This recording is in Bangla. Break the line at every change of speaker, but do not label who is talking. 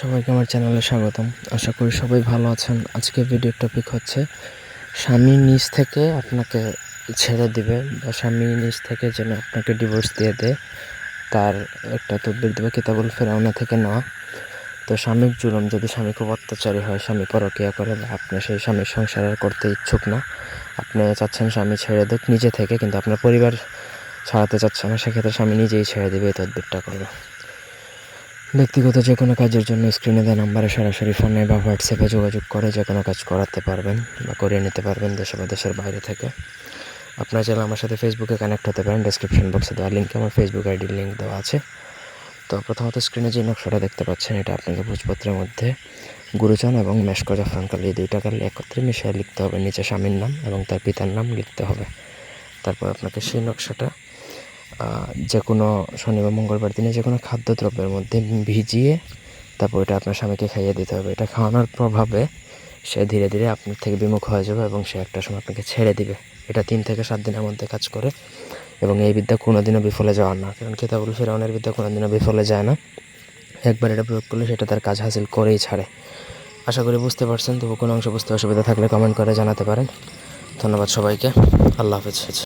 সবাইকে আমার চ্যানেলে স্বাগতম। আশা করি সবাই ভালো আছেন। আজকে ভিডিওর টপিক হচ্ছে, স্বামী নিজ থেকে আপনাকে ছেড়ে দিবে বা স্বামী নিজ থেকে যেন আপনাকে ডিভোর্স দিয়ে দেয়, তার একটা তদবির দেবে কিতাবুল ফেরাউনা থেকে নেওয়া। তো স্বামীর জুলুম যদি স্বামী খুব অত্যাচারী হয়, স্বামী পরকিয়া করে বা আপনি সেই স্বামীর সংসার করতে ইচ্ছুক না, আপনি চাচ্ছেন স্বামী ছেড়ে দেখ নিজে থেকে, কিন্তু আপনার পরিবার ছাড়াতে চাচ্ছে না, সেক্ষেত্রে স্বামী নিজেই ছেড়ে দেবে এই তদবিরটা করবে। ব্যক্তিগত যে কোনো কাজের জন্য স্ক্রিনে দেওয়া নাম্বারে সরাসরি ফোনে বা হোয়াটসঅ্যাপে যোগাযোগ করে যে কোনো কাজ করাতে পারবেন বা করিয়ে নিতে পারবেন দেশে বা দেশের বাইরে থেকে। আপনারা চাইলে আমার সাথে ফেসবুকে কানেক্ট হতে পারেন ডেসক্রিপশন বক্সে দেওয়া লিঙ্কে আমার ফেসবুক আইডির লিঙ্ক দেওয়া আছে। তো প্রথমত স্ক্রিনে যে নকশাটা দেখতে পাচ্ছেন, এটা আপনাকে ভোজপত্রের মধ্যে গুরুচন এবং মেশকো জাফরান কালি এই দুইটা কালি একত্রে মিশিয়ে লিখতে হবে। নিচে স্বামীর নাম এবং তার পিতার নাম লিখতে হবে। তারপর আপনাকে সেই নকশাটা যে কোনো শনি বা মঙ্গলবার দিনে যে কোনো খাদ্যদ্রব্যের মধ্যে ভিজিয়ে তারপর এটা আপনার স্বামীকে খাইয়ে দিতে হবে। এটা খাওয়ানোর প্রভাবে সে ধীরে ধীরে আপনার থেকে বিমুখ হয়ে যাবে এবং সে একটা সময় আপনাকে ছেড়ে দিবে। এটা তিন থেকে সাত দিনের মধ্যে কাজ করে এবং এই বিদ্যা কোনোদিনও বিফলে যাওয়ার না। কারণ কিতাবুল ফেরাউনের বিদ্যা কোনোদিনও বিফলে যায় না। একবার এটা প্রয়োগ করলে সেটা তার কাজ হাসিল করেই ছাড়ে। আশা করি বুঝতে পারছেন, তবু কোনো অংশ বুঝতে অসুবিধা থাকলে কমেন্ট করে জানাতে পারেন। ধন্যবাদ সবাইকে। আল্লাহ হাফেজ।